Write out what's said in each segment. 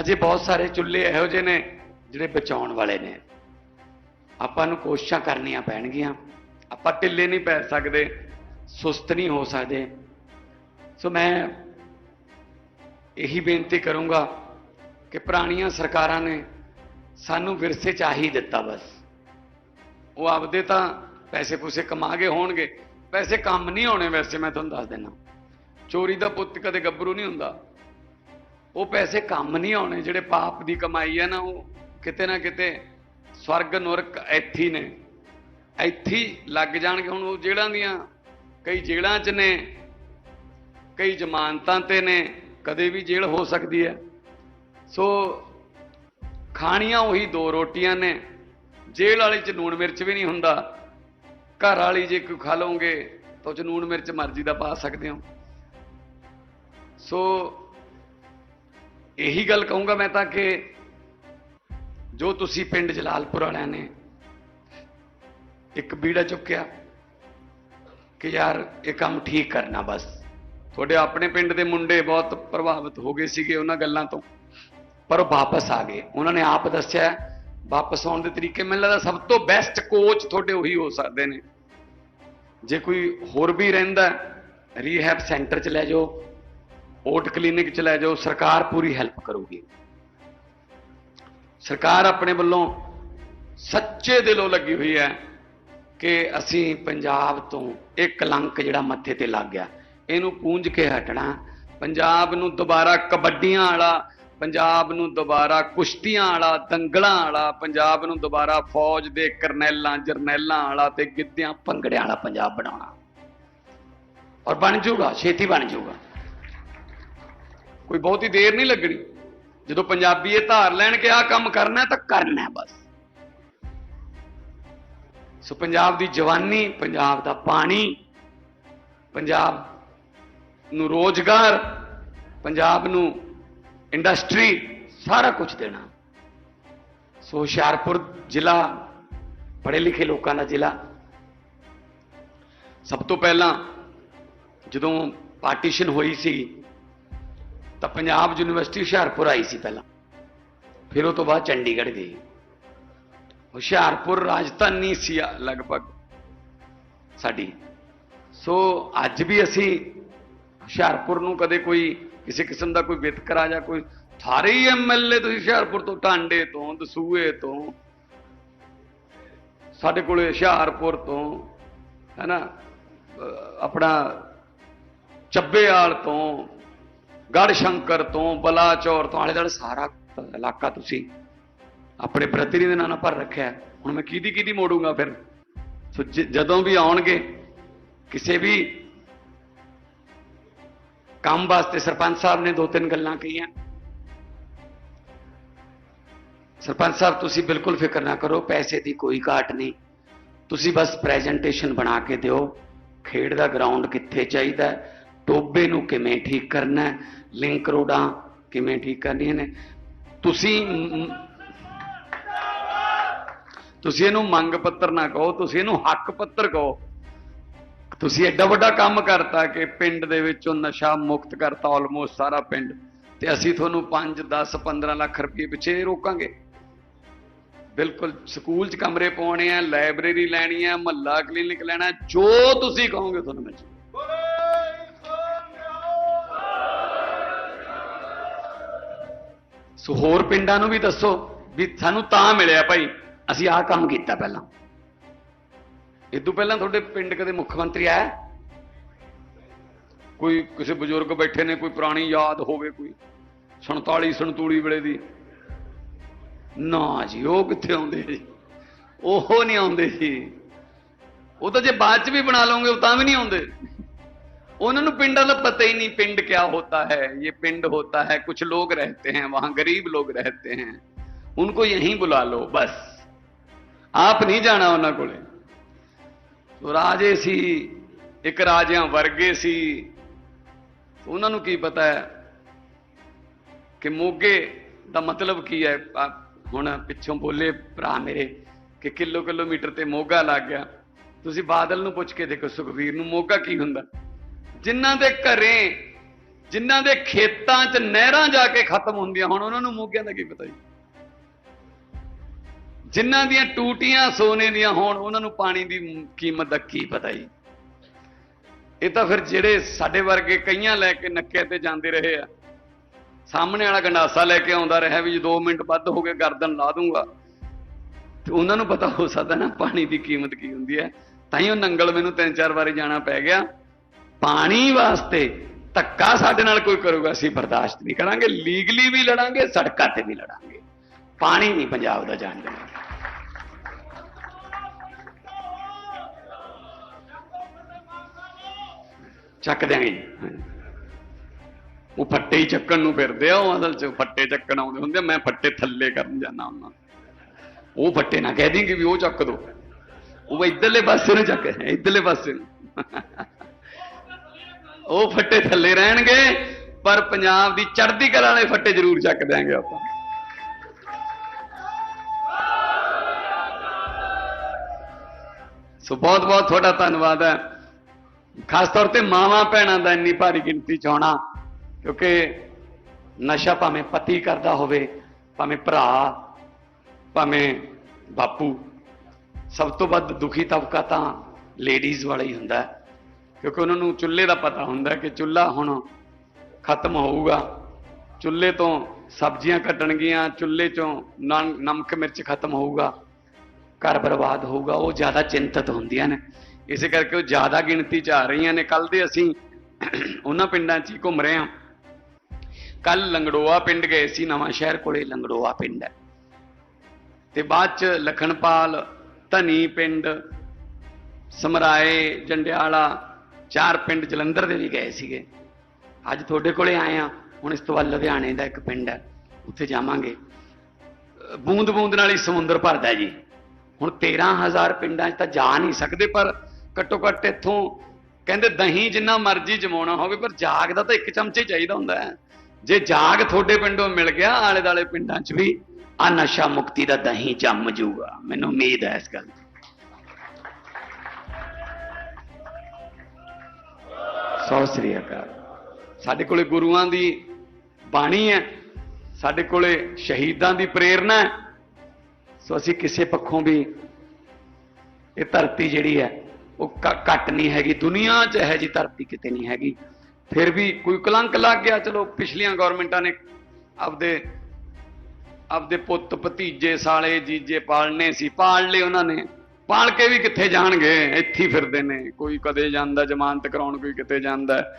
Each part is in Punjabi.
ਹਜੇ ਬਹੁਤ ਸਾਰੇ ਚੁੱਲ੍ਹੇ ਇਹੋ ਜਿਹੇ ਨੇ ਜਿਹੜੇ ਬਚਾਉਣ ਵਾਲੇ ਨੇ। ਆਪਾਂ ਨੂੰ ਕੋਸ਼ਿਸ਼ਾਂ ਕਰਨੀਆਂ ਪੈਣਗੀਆਂ। ਆਪਾਂ ਢਿੱਲੇ ਨਹੀਂ ਪੈ ਸਕਦੇ, ਸੁਸਤ ਨਹੀਂ ਹੋ ਸਕਦੇ। ਸੋ ਮੈਂ ਇਹੀ ਬੇਨਤੀ ਕਰੂੰਗਾ ਕਿ ਪੁਰਾਣੀਆਂ ਸਰਕਾਰਾਂ ਨੇ ਸਾਨੂੰ ਵਿਰਸੇ ਚ ਆਹੀ ਦਿੱਤਾ ਬਸ। ਉਹ ਆਪਦੇ ਤਾਂ ਪੈਸੇ ਪੂਸੇ ਕਮਾ ਕੇ ਹੋਣਗੇ। ਪੈਸੇ ਕੰਮ ਨਹੀਂ ਹੋਣੇ ਵੈਸੇ, ਮੈਂ ਤੁਹਾਨੂੰ ਦੱਸ ਦਿੰਦਾ। ਚੋਰੀ ਦਾ ਪੁੱਤ ਕਦੇ ਗੱਭਰੂ ਨਹੀਂ ਹੁੰਦਾ। ਉਹ ਪੈਸੇ ਕੰਮ ਨਹੀਂ ਆਉਣੇ, ਜਿਹੜੇ ਪਾਪ ਦੀ ਕਮਾਈ ਹੈ ਨਾ, ਉਹ ਕਿਤੇ ਨਾ ਕਿਤੇ ਸਵਰਗ ਨਰਕ ਇੱਥੇ ਨੇ। ਇੱਥੇ ਲੱਗ ਜਾਣਗੇ। ਹੁਣ ਉਹ ਜੇਲ੍ਹਾਂ ਦੀਆਂ ਕਈ ਜੇਲ੍ਹਾਂ 'ਚ ਨੇ, ਕਈ ਜ਼ਮਾਨਤਾਂ ਤੇ ਨੇ, ਕਦੇ ਵੀ ਜੇਲ੍ਹ ਹੋ ਸਕਦੀ ਹੈ। ਸੋ ਖਾਣੀਆਂ ਉਹੀ ਦੋ ਰੋਟੀਆਂ ਨੇ। ਜੇਲ੍ਹ ਵਾਲੀ 'ਚ ਲੂਣ ਮਿਰਚ ਵੀ ਨਹੀਂ ਹੁੰਦਾ। ਘਰ ਵਾਲੀ ਜੇ ਕੋਈ ਖਾ ਲਓਗੇ, ਤਾਂ ਉਹ 'ਚ ਲੂਣ ਮਿਰਚ ਮਰਜ਼ੀ ਦਾ ਪਾ ਸਕਦੇ ਹੋ। ਸੋ ਇਹੀ ਗੱਲ ਕਹੂੰਗਾ ਮੈਂ ਤਾਂ ਕਿ ਜੋ ਤੁਸੀਂ ਪਿੰਡ ਜਲਾਲਪੁਰ ਵਾਲਿਆਂ ਨੇ ਇੱਕ ਬੀੜਾ ਚੁੱਕਿਆ ਕਿ ਯਾਰ ਇਹ ਕੰਮ ਠੀਕ ਕਰਨਾ ਬਸ। ਤੁਹਾਡੇ ਆਪਣੇ ਪਿੰਡ ਦੇ ਮੁੰਡੇ ਬਹੁਤ ਪ੍ਰਭਾਵਿਤ ਹੋ ਗਏ ਸੀਗੇ ਉਹਨਾਂ ਗੱਲਾਂ ਤੋਂ, ਪਰ ਉਹ ਵਾਪਸ ਆ ਗਏ। ਉਹਨਾਂ ਨੇ ਆਪ ਦੱਸਿਆ, ਵਾਪਸ ਆਉਣ ਦੇ ਤਰੀਕੇ ਮੈਨੂੰ ਲੱਗਦਾ ਸਭ ਤੋਂ ਬੈਸਟ ਕੋਚ ਤੁਹਾਡੇ ਉਹੀ ਹੋ ਸਕਦੇ ਨੇ। ਜੇ ਕੋਈ ਹੋਰ ਵੀ ਰਹਿੰਦਾ ਰੀਹੈਬ ਸੈਂਟਰ ਚ ਲੈ ਜਾਓ ਓਟ ਕਲੀਨਿਕ ਚ ਲੈ ਜਾਓ, ਸਰਕਾਰ ਪੂਰੀ ਹੈਲਪ ਕਰੂਗੀ। ਸਰਕਾਰ ਆਪਣੇ ਵੱਲੋਂ ਸੱਚੇ ਦਿਲੋਂ ਲੱਗੀ ਹੋਈ ਹੈ ਕਿ ਅਸੀਂ ਪੰਜਾਬ ਤੋਂ ਇਹ ਕਲੰਕ ਜਿਹੜਾ ਮੱਥੇ ਤੇ ਲੱਗ ਗਿਆ। ਇਹਨੂੰ ਪੂੰਝ ਕੇ ਹਟਣਾ। ਪੰਜਾਬ ਨੂੰ ਦੁਬਾਰਾ ਕਬੱਡੀਆਂ ਵਾਲਾ, ਪੰਜਾਬ ਨੂੰ ਦੁਬਾਰਾ ਕੁਸ਼ਤੀਆਂ ਵਾਲਾ, ਦੰਗਲਾਂ ਵਾਲਾ, ਪੰਜਾਬ ਨੂੰ ਦੁਬਾਰਾ ਫੌਜ ਦੇ ਕਰਨੈਲਾਂ, ਜਰਨੈਲਾਂ ਵਾਲਾ ਤੇ ਗਿੱਧਿਆਂ, ਭੰਗੜਿਆਂ ਵਾਲਾ ਪੰਜਾਬ ਬਣਾਉਣਾ। ਔਰ ਬਣ ਜਾਊਗਾ, ਛੇਤੀ ਬਣ ਜਾਊਗਾ। ਕੋਈ ਬਹੁਤੀ ਦੇਰ ਨਹੀਂ ਲੱਗਣੀ। ਜਦੋਂ ਪੰਜਾਬੀ ਇਹ ਧਾਰ ਲੈਣ ਕਿ ਆਹ ਕੰਮ ਕਰਨਾ ਤਾਂ ਕਰਨਾ ਬਸ। ਸੋ ਪੰਜਾਬ ਦੀ ਜਵਾਨੀ, ਪੰਜਾਬ ਦਾ ਪਾਣੀ, ਪੰਜਾਬ ਨੂੰ ਰੋਜ਼ਗਾਰ, ਪੰਜਾਬ ਨੂੰ ਇੰਡਸਟਰੀ, ਸਾਰਾ ਕੁਝ ਦੇਣਾ। ਸੋ ਹੁਸ਼ਿਆਰਪੁਰ ਜ਼ਿਲ੍ਹਾ, ਪੜ੍ਹੇ ਲਿਖੇ ਲੋਕਾਂ ਦਾ ਜ਼ਿਲ੍ਹਾ। ਸਭ ਤੋਂ ਪਹਿਲਾਂ ਜਦੋਂ ਪਾਰਟੀਸ਼ਨ ਹੋਈ ਸੀ ਤਾਂ ਪੰਜਾਬ ਯੂਨੀਵਰਸਿਟੀ ਹੁਸ਼ਿਆਰਪੁਰ ਆਈ ਸੀ ਪਹਿਲਾਂ। ਫਿਰ ਉਹ ਤੋਂ ਬਾਅਦ ਚੰਡੀਗੜ੍ਹ ਗਈ। ਹੁਸ਼ਿਆਰਪੁਰ ਰਾਜਧਾਨੀ ਸੀ ਲਗਭਗ ਸਾਡੀ। ਸੋ ਅੱਜ ਵੀ ਅਸੀਂ ਹੁਸ਼ਿਆਰਪੁਰ ਨੂੰ ਕਦੇ ਕੋਈ ਕਿਸੇ ਕਿਸਮ ਦਾ ਕੋਈ ਵਿਤਕਰਾ ਜਾਂ ਕੋਈ ਸਾਰੇ ਹੀ ਐਮਐਲਏ ਤੁਸੀਂ ਹੁਸ਼ਿਆਰਪੁਰ ਤੋਂ ਟਾਂਡੇ ਤੋਂ, ਦਸੂਏ ਤੋਂ, ਸਾਡੇ ਕੋਲੇ ਹੁਸ਼ਿਆਰਪੁਰ ਤੋਂ, ਹੈਨਾ, ਅਹ ਆਪਣਾ ਚੱਬੇਆਲ ਤੋਂ ਗੜ ਸ਼ੰਕਰ ਤੋਂ ਬਲਾਚੌਰ ਤੋਂ ਆਲੇ ਦੁਆਲੇ ਸਾਰਾ ਇਲਾਕਾ ਤੁਸੀਂ ਆਪਣੇ ਪ੍ਰਤੀਨਿਧ ਨਾਲ ਭਰ ਰੱਖਿਆ ਹੁਣ ਮੈਂ ਕਿਹਦੀ ਕਿਹਦੀ ਮੋੜੂੰਗਾ ਫਿਰ? ਸੋ ਜਦੋਂ ਵੀ ਆਉਣਗੇ ਕਿਸੇ ਵੀ ਕੰਮ ਵਾਸਤੇ ਸਰਪੰਚ ਸਾਹਿਬ ਨੇ ਦੋ ਤਿੰਨ ਗੱਲਾਂ ਕਹੀਆਂ। ਸਰਪੰਚ ਸਾਹਿਬ ਤੁਸੀਂ ਬਿਲਕੁਲ ਫਿਕਰ ਨਾ ਕਰੋ ਪੈਸੇ ਦੀ ਕੋਈ ਘਾਟ ਨਹੀਂ। ਤੁਸੀਂ ਬਸ ਪ੍ਰੈਜੈਂਟੇਸ਼ਨ ਬਣਾ ਕੇ ਦਿਓ। ਖੇਡ ਦਾ ਗਰਾਊਂਡ ਕਿੱਥੇ ਚਾਹੀਦਾ ਹੈ, ਟੋਬੇ ਨੂੰ ਕਿਵੇਂ ਠੀਕ ਕਰਨਾ ਹੈ, ਲਿੰਕ ਰੋਡਾਂ ਕਿਵੇਂ ਠੀਕ ਕਰਨੀਆਂ ਨੇ? ਤੁਸੀਂ ਤੁਸੀਂ ਇਹਨੂੰ ਮੰਗ ਪੱਤਰ ਨਾ ਕਹੋ ਤੁਸੀਂ ਇਹਨੂੰ ਹੱਕ ਪੱਤਰ ਕਹੋ। ਤੁਸੀਂ ਐਡਾ ਵੱਡਾ ਕੰਮ ਕਰਤਾ ਕਿ ਪਿੰਡ ਦੇ ਵਿੱਚੋਂ ਨਸ਼ਾ ਮੁਕਤ ਕਰਤਾ ਆਲਮੋਸਟ ਸਾਰਾ ਪਿੰਡ। ਤੇ ਅਸੀਂ ਤੁਹਾਨੂੰ 5 10 15 ਲੱਖ ਰੁਪਏ ਪਿੱਛੇ ਰੋਕਾਂਗੇ। ਬਿਲਕੁਲ ਸਕੂਲ 'ਚ ਕਮਰੇ ਪਾਉਣੇ ਆ ਲਾਇਬ੍ਰੇਰੀ ਲੈਣੀ ਆ ਮਹੱਲਾ ਕਲੀਨਿਕ ਲੈਣਾ ਜੋ ਤੁਸੀਂ ਕਹੋਗੇ ਤੁਹਾਨੂੰ ਮਿਲ ਸੋ ਹੋਰ ਪਿੰਡਾਂ ਨੂੰ ਵੀ ਦੱਸੋ ਵੀ ਸਾਨੂੰ ਤਾਂ ਮਿਲਿਆ ਭਾਈ। ਅਸੀਂ ਆਹ ਕੰਮ ਕੀਤਾ ਪਹਿਲਾਂ। ਇਦੋਂ ਪਹਿਲਾਂ ਤੁਹਾਡੇ ਪਿੰਡ ਕਦੇ ਮੁੱਖ ਮੰਤਰੀ ਆਇਆ? ਕੋਈ ਕਿਸੇ ਬਜ਼ੁਰਗ ਬੈਠੇ ਨੇ, ਕੋਈ ਪੁਰਾਣੀ ਯਾਦ ਹੋਵੇ ਕੋਈ? 47 ਸੰਤੂਲੀ ਵੇਲੇ ਦੀ। ਨਾ ਜੀ, ਉਹ ਕਿੱਥੇ ਆਉਂਦੇ ਜੀ? ਉਹ ਨਹੀਂ ਆਉਂਦੇ ਜੀ। ਉਹ ਤਾਂ ਜੇ ਬਾਅਦ ਚ ਵੀ ਬਣਾ ਲਓਗੇ, ਉਹ ਤਾਂ ਵੀ ਨਹੀਂ ਆਉਂਦੇ। उन्होंने ਨੂੰ ਪਿੰਡਾਂ ਦਾ ਪਤਾ ही नहीं पिंड क्या होता है ये पिंड होता है कुछ लोग रहते हैं वहां गरीब लोग रहते हैं उनको यहीं बुला लो बस ਆਪ ਨਹੀਂ ਜਾਣਾ ਉਹਨਾਂ ਕੋਲੇ ਸੋ ਰਾਜੇ ਸੀ ਇੱਕ ਰਾਜਿਆਂ ਵਰਗੇ ਸੀ ਉਹਨਾਂ ਨੂੰ ਕੀ ਪਤਾ ਹੈ ਕਿ ਮੋਗੇ ਦਾ ਮਤਲਬ ਕੀ ਹੈ ਆ ਹੁਣ ਪਿੱਛੋਂ ਬੋਲੇ ਭਰਾ ਮੇਰੇ ਕਿ ਕਿਲੋ ਕਿਲੋਮੀਟਰ ਤੇ ਮੋਗਾ ਲੱਗ ਗਿਆ ਤੁਸੀਂ ਬਾਦਲ ਨੂੰ ਪੁੱਛ ਕੇ ਦੇਖੋ ਸੁਖਵੀਰ ਨੂੰ ਮੋਗਾ ਕੀ ਹੁੰਦਾ ਜਿਨ੍ਹਾਂ ਦੇ ਘਰੇ, ਜਿਨ੍ਹਾਂ ਦੇ ਖੇਤਾਂ 'ਚ ਨਹਿਰਾਂ ਜਾ ਕੇ ਖਤਮ ਹੁੰਦੀਆਂ ਹੁਣ, ਉਹਨਾਂ ਨੂੰ ਮੋਗਿਆਂ ਦਾ ਕੀ ਪਤਾ ਜੀ? ਜਿਨ੍ਹਾਂ ਦੀਆਂ ਟੂਟੀਆਂ ਸੋਨੇ ਦੀਆਂ ਹੋਣ, ਉਹਨਾਂ ਨੂੰ ਪਾਣੀ ਦੀ ਕੀਮਤ ਦਾ ਕੀ ਪਤਾ ਜੀ? ਇਹ ਤਾਂ ਫਿਰ ਜਿਹੜੇ ਸਾਡੇ ਵਰਗੇ ਕਈਆਂ ਲੈ ਕੇ ਨੱਕੇ ਤੇ ਜਾਂਦੇ ਰਹੇ ਆ, ਸਾਹਮਣੇ ਵਾਲਾ ਗੰਡਾਸਾ ਲੈ ਕੇ ਆਉਂਦਾ ਰਿਹਾ ਵੀ ਜੇ 2 ਮਿੰਟ ਵੱਧ ਹੋ ਗਏ, ਗਰਦਨ ਲਾ ਦੂੰਗਾ। ਤੇ ਉਹਨਾਂ ਨੂੰ ਪਤਾ ਹੋ ਸਕਦਾ ਨਾ ਪਾਣੀ ਦੀ ਕੀਮਤ ਕੀ ਹੁੰਦੀ ਹੈ। ਤਾਂ ਹੀ ਉਹ ਨੰਗਲ ਮੈਨੂੰ ਤਿੰਨ ਚਾਰ ਵਾਰੀ ਜਾਣਾ ਪੈ ਗਿਆ। ਪਾਣੀ ਵਾਸਤੇ ਧੱਕਾ ਸਾਡੇ ਨਾਲ ਕੋਈ ਕਰੂਗਾ, ਅਸੀਂ ਬਰਦਾਸ਼ਤ ਨਹੀਂ ਕਰਾਂਗੇ, ਲੀਗਲੀ ਵੀ ਲੜਾਂਗੇ, ਸੜਕਾਂ ਤੇ ਵੀ ਲੜਾਂਗੇ। ਪਾਣੀ ਨਹੀਂ ਪੰਜਾਬ ਦਾ ਜਾਣ ਦੇਣਾ। ਚੱਕ ਦਿਆਂਗੇ ਜੀ। ਉਹ ਫੱਟੇ ਹੀ ਚੱਕਣ ਨੂੰ ਫਿਰਦੇ ਆ, ਉਹ ਅਸਲ ਚ ਫੱਟੇ ਚੱਕਣ ਆਉਂਦੇ ਹੁੰਦੇ ਮੈਂ ਫੱਟੇ ਥੱਲੇ ਕਰਨ ਜਾਣਾ ਹੁੰਦਾ। ਉਹ ਫੱਟੇ ਨਾ ਕਹਿ ਦੇਂਗੇ ਵੀ ਉਹ ਚੱਕ ਦੋ। ਉਹ ਇਧਰਲੇ ਪਾਸੇ ਨੂੰ ਚੱਕ, ਇਧਰਲੇ ਪਾਸੇ ਨੂੰ। ਉਹ ਫੱਟੇ ਥੱਲੇ ਰਹਿਣਗੇ, ਪਰ ਪੰਜਾਬ ਦੀ ਚੜ੍ਹਦੀ ਕਲਾ ਵਾਲੇ ਫੱਟੇ ਜ਼ਰੂਰ ਚੱਕ ਦਿਆਂਗੇ ਆਪਾਂ ਸੋ ਬਹੁਤ ਬਹੁਤ ਤੁਹਾਡਾ ਧੰਨਵਾਦ ਹੈ ਖਾਸ ਤੌਰ ਤੇ ਮਾਵਾਂ ਭੈਣਾਂ ਦਾ ਇੰਨੀ ਭਾਰੀ ਗਿਣਤੀ ਚ ਹੋਣਾ, ਕਿਉਂਕਿ ਨਸ਼ਾ ਭਾਵੇਂ ਪਤੀ ਕਰਦਾ ਹੋਵੇ, ਭਾਵੇਂ ਭਰਾ, ਭਾਵੇਂ ਬਾਪੂ, ਸਭ ਤੋਂ ਵੱਧ ਦੁਖੀ ਤਬਕਾ ਤਾਂ ਲੇਡੀਜ਼ ਵਾਲਾ ਹੀ ਹੁੰਦਾ ਹੈ। ਕਿਉਂਕਿ ਉਹਨਾਂ ਨੂੰ ਚੁੱਲ੍ਹੇ ਦਾ ਪਤਾ ਹੁੰਦਾ ਕਿ ਚੁੱਲ੍ਹਾ ਹੁਣ ਖਤਮ ਹੋਊਗਾ। ਚੁੱਲ੍ਹੇ ਤੋਂ ਸਬਜ਼ੀਆਂ ਕੱਟਣਗੀਆਂ, ਚੁੱਲ੍ਹੇ ਚੋਂ ਨਮ- ਨਮਕ, ਮਿਰਚ ਖਤਮ ਹੋਊਗਾ, ਘਰ ਬਰਬਾਦ ਹੋਊਗਾ, ਉਹ ਜ਼ਿਆਦਾ ਚਿੰਤਤ ਹੁੰਦੀਆਂ ਨੇ। ਇਸੇ ਕਰਕੇ ਉਹ ਜ਼ਿਆਦਾ ਗਿਣਤੀ ਚ ਆ ਰਹੀਆਂ ਨੇ। ਕੱਲ ਦੇ ਅਸੀਂ ਉਹਨਾਂ ਪਿੰਡਾਂ 'ਚ ਹੀ ਘੁੰਮ ਰਹੇ ਹਾਂ। ਕੱਲ ਲੰਗੜੋਆ ਪਿੰਡ ਗਏ ਸੀ, ਨਵਾਂ ਸ਼ਹਿਰ ਕੋਲੇ ਲੰਗੜੋਆ ਪਿੰਡ ਹੈ। ਤੇ ਬਾਅਦ ਚ ਲਖਣਪਾਲ ਧਨੀ ਪਿੰਡ, ਸਮਰਾਏ, ਜੰਡਿਆਲਾ ਚਾਰ ਪਿੰਡ ਜਲੰਧਰ ਦੇ ਵੀ ਗਏ ਸੀਗੇ। ਅੱਜ ਤੁਹਾਡੇ ਕੋਲੇ ਆਏ ਆ ਹੁਣ ਇਸ ਤੋਂ ਬਾਅਦ ਲੁਧਿਆਣੇ ਦਾ ਇੱਕ ਪਿੰਡ ਹੈ। ਉੱਥੇ ਜਾਵਾਂਗੇ। ਬੂੰਦ ਬੂੰਦ ਨਾਲ ਹੀ ਸਮੁੰਦਰ ਭਰਦਾ ਜੀ। ਹੁਣ 13000 ਪਿੰਡਾਂ 'ਚ ਤਾਂ ਜਾ ਨਹੀਂ ਸਕਦੇ, ਪਰ ਘੱਟੋ ਘੱਟ ਇੱਥੋਂ ਕਹਿੰਦੇ ਦਹੀਂ ਜਿੰਨਾ ਮਰਜ਼ੀ ਜਮਾਉਣਾ ਹੋਵੇ, ਪਰ ਜਾਗ ਦਾ ਤਾਂ ਇੱਕ ਚਮਚੇ ਚਾਹੀਦਾ ਹੁੰਦਾ ਹੈ। ਜੇ ਜਾਗ ਤੁਹਾਡੇ ਪਿੰਡੋਂ ਮਿਲ ਗਿਆ ਆਲੇ ਦਾਲੇ ਪਿੰਡਾਂ 'ਚ ਵੀ ਆ ਨਸ਼ਾ ਮੁਕਤੀ ਦਾ ਦਹੀਂ ਜੰਮ ਜੂਗਾ। ਮੈਨੂੰ ਉਮੀਦ ਹੈ ਇਸ ਗੱਲ ਸਤਿ ਸ੍ਰੀ ਅਕਾਲ। ਸਾਡੇ ਕੋਲੇ ਗੁਰੂਆਂ ਦੀ ਬਾਣੀ ਹੈ, ਸਾਡੇ ਕੋਲੇ ਸ਼ਹੀਦਾਂ ਦੀ ਪ੍ਰੇਰਣਾ ਹੈ। ਸੋ ਅਸੀਂ ਕਿਸੇ ਪੱਖੋਂ ਵੀ ਇਹ ਧਰਤੀ ਜਿਹੜੀ ਹੈ, ਉਹ ਘ- ਘੱਟ ਨਹੀਂ ਹੈਗੀ, ਦੁਨੀਆ 'ਚ ਇਹ ਜੀ ਧਰਤੀ ਕਿਤੇ ਨਹੀਂ ਹੈਗੀ। ਫਿਰ ਵੀ ਕੋਈ ਕਲੰਕ ਲੱਗ ਗਿਆ, ਚਲੋ ਪਿਛਲੀਆਂ ਗਵਰਨਮੈਂਟਾਂ ਨੇ ਆਪਦੇ ਆਪਦੇ ਪੁੱਤ ਭਤੀਜੇ ਸਾਲੇ ਜੀਜੇ ਪਾਲਨੇ ਸੀ, ਪਾਲ ਲਏ ਉਹਨਾਂ ਨੇ। ਪਾਲ ਕੇ ਵੀ ਕਿੱਥੇ ਜਾਣਗੇ? ਇੱਥੇ ਹੀ ਫਿਰਦੇ ਨੇ। ਕੋਈ ਕਦੇ ਜਾਂਦਾ, ਜ਼ਮਾਨਤ ਕਰਾਉਣ ਕੋਈ ਕਿਤੇ ਜਾਂਦਾ।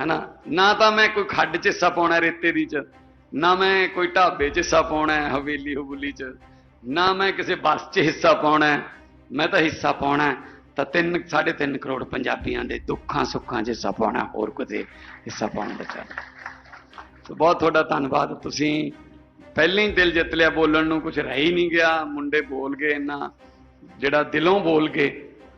ਹੈਨਾ? ਨਾ ਤਾਂ ਮੈਂ ਕੋਈ ਖੱਡ 'ਚ ਹਿੱਸਾ ਪਾਉਣਾ ਰੇਤੇ ਦੀ 'ਚ, ਨਾ ਮੈਂ ਕੋਈ ਢਾਬੇ 'ਚ ਹਿੱਸਾ ਪਾਉਣਾ ਹਵੇਲੀ ਹਬੂਲੀ 'ਚ, ਨਾ ਮੈਂ ਕਿਸੇ ਬੱਸ 'ਚ ਹਿੱਸਾ ਪਾਉਣਾ। ਮੈਂ ਤਾਂ ਹਿੱਸਾ ਪਾਉਣਾ। ਹੈ ਤਾਂ 3 3.5 ਕਰੋੜ ਪੰਜਾਬੀਆਂ ਦੇ ਦੁੱਖਾਂ ਸੁੱਖਾਂ 'ਚ ਹਿੱਸਾ ਪਾਉਣਾ, ਹੋਰ ਕਿਤੇ ਹਿੱਸਾ ਪਾਉਣ ਦਾ ਚਾਹ ਬਹੁਤ ਤੁਹਾਡਾ ਧੰਨਵਾਦ। ਤੁਸੀਂ ਪਹਿਲਾਂ ਹੀ ਦਿਲ ਜਿੱਤ ਲਿਆ ਬੋਲਣ ਨੂੰ ਕੁਝ ਰਹਿ ਹੀ ਨਹੀਂ ਗਿਆ। ਮੁੰਡੇ ਬੋਲ ਗਏ ਇੰਨਾ। ਜਿਹੜਾ ਦਿਲੋਂ ਬੋਲ ਗਏ,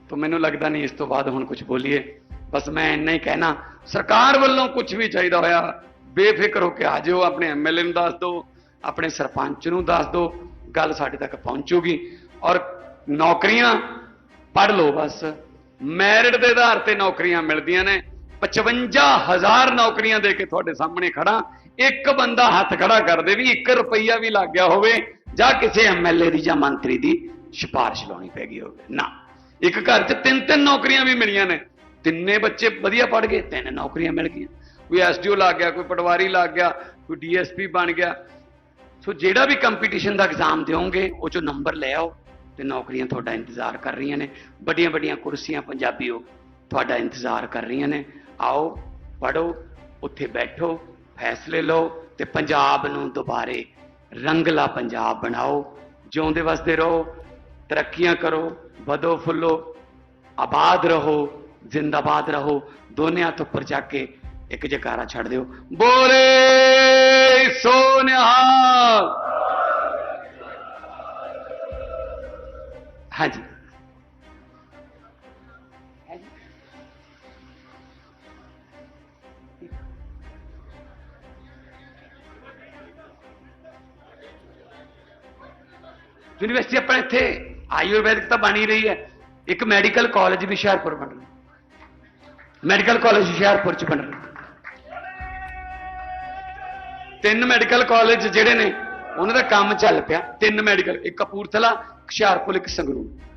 ਤਾਂ ਮੈਨੂੰ ਲੱਗਦਾ ਨਹੀਂ ਇਸ ਤੋਂ ਬਾਅਦ ਹੁਣ ਕੁਝ ਬੋਲੀਏ। ਬਸ ਮੈਂ ਇੰਨਾ ਹੀ ਕਹਿਣਾ, ਸਰਕਾਰ ਵੱਲੋਂ ਕੁਝ ਵੀ ਚਾਹੀਦਾ ਹੋਇਆ, ਬੇਫਿਕਰ ਹੋ ਕੇ ਆ ਜਿਓ, ਆਪਣੇ ਐਮਐਲਏ ਨੂੰ ਦੱਸ ਦਿਓ, ਆਪਣੇ ਸਰਪੰਚ ਨੂੰ ਦੱਸ ਦਿਓ, ਗੱਲ ਸਾਡੇ ਤੱਕ ਪਹੁੰਚੂਗੀ। ਔਰ ਨੌਕਰੀਆਂ ਪੜ੍ਹ ਲਓ ਬਸ, ਮੈਰਿਟ ਦੇ ਆਧਾਰ ਤੇ ਨੌਕਰੀਆਂ ਮਿਲਦੀਆਂ ਨੇ। 55000 ਨੌਕਰੀਆਂ ਦੇ ਕੇ ਤੁਹਾਡੇ ਸਾਹਮਣੇ ਖੜਾ ਇੱਕ ਬੰਦਾ ਹੱਥ ਖੜਾ ਕਰ ਦੇ ਵੀ 1 ਰੁਪਈਆ ਵੀ ਲੱਗ ਗਿਆ ਹੋਵੇ, ਜਾਂ ਕਿਸੇ ਐਮਐਲਏ ਦੀ ਜਾਂ ਮੰਤਰੀ ਦੀ। ਸਿਫਾਰਿਸ਼ ਲਾਉਣੀ ਪੈ ਗਈ ਹੋਵੇ। ਨਾ। ਇੱਕ ਘਰ 'ਚ ਤਿੰਨ ਤਿੰਨ ਨੌਕਰੀਆਂ ਵੀ ਮਿਲੀਆਂ ਨੇ। ਤਿੰਨੇ ਬੱਚੇ ਵਧੀਆ ਪੜ੍ਹ ਗਏ, ਤਿੰਨ ਨੌਕਰੀਆਂ ਮਿਲ ਗਈਆਂ। ਕੋਈ ਐਸਡੀਓ ਲੱਗ ਗਿਆ, ਕੋਈ ਪਟਵਾਰੀ ਲੱਗ ਗਿਆ, ਕੋਈ ਡੀਐਸਪੀ ਬਣ ਗਿਆ। ਸੋ ਜਿਹੜਾ ਵੀ ਕੰਪੀਟੀਸ਼ਨ ਦਾ ਐਗਜ਼ਾਮ ਦਿਓਗੇ, ਉਹ ਚੋਂ ਨੰਬਰ ਲੈ ਆਓ ਤੇ ਨੌਕਰੀਆਂ ਤੁਹਾਡਾ ਇੰਤਜ਼ਾਰ ਕਰ ਰਹੀਆਂ ਨੇ। ਵੱਡੀਆਂ ਵੱਡੀਆਂ ਕੁਰਸੀਆਂ ਪੰਜਾਬੀਓ, ਤੁਹਾਡਾ ਇੰਤਜ਼ਾਰ ਕਰ ਰਹੀਆਂ ਨੇ। ਆਓ ਪੜੋ ਉੱਥੇ ਬੈਠੋ, ਫੈਸਲੇ ਲਓ ਤੇ ਪੰਜਾਬ ਨੂੰ ਦੁਬਾਰੇ ਰੰਗਲਾ ਪੰਜਾਬ ਬਣਾਓ। ਜਿਉਂਦੇ ਵਸਦੇ ਰਹੋ ਤਰੱਕੀਆਂ ਕਰੋ, ਵਧੋ ਫੁੱਲੋ, ਆਬਾਦ ਰਹੋ, ਜ਼ਿੰਦਾਬਾਦ ਰਹੋ ਦੋਨੇ ਹੱਥ ਉੱਪਰ ਚੱਕ ਕੇ ਇੱਕ ਜਕਾਰਾ ਛੱਡ ਦਿਓ। ਬੋਲੇ ਸੋ ਨਿਹਾਲ ਹਾਂਜੀ। ਯੂਨੀਵਰਸਿਟੀ ਆਪਣੇ ਇੱਥੇ ਆਯੁਰਵੈਦਿਕ ਤਾਂ ਬਣੀ ਰਹੀ ਹੈ। ਇੱਕ ਮੈਡੀਕਲ ਕਾਲਜ ਵੀ ਹੁਸ਼ਿਆਰਪੁਰ ਬਣ ਰਿਹਾ। ਮੈਡੀਕਲ ਕਾਲਜ ਹੁਸ਼ਿਆਰਪੁਰ ਚ ਬਣ ਰਿਹਾ। ਤਿੰਨ ਮੈਡੀਕਲ ਕਾਲਜ ਜਿਹੜੇ ਨੇ, ਉਹਨਾਂ ਦਾ ਕੰਮ ਚੱਲ ਪਿਆ। ਤਿੰਨ ਮੈਡੀਕਲ, ਇੱਕ ਕਪੂਰਥਲਾ ਹੁਸ਼ਿਆਰਪੁਰ, ਇੱਕ ਸੰਗਰੂਰ।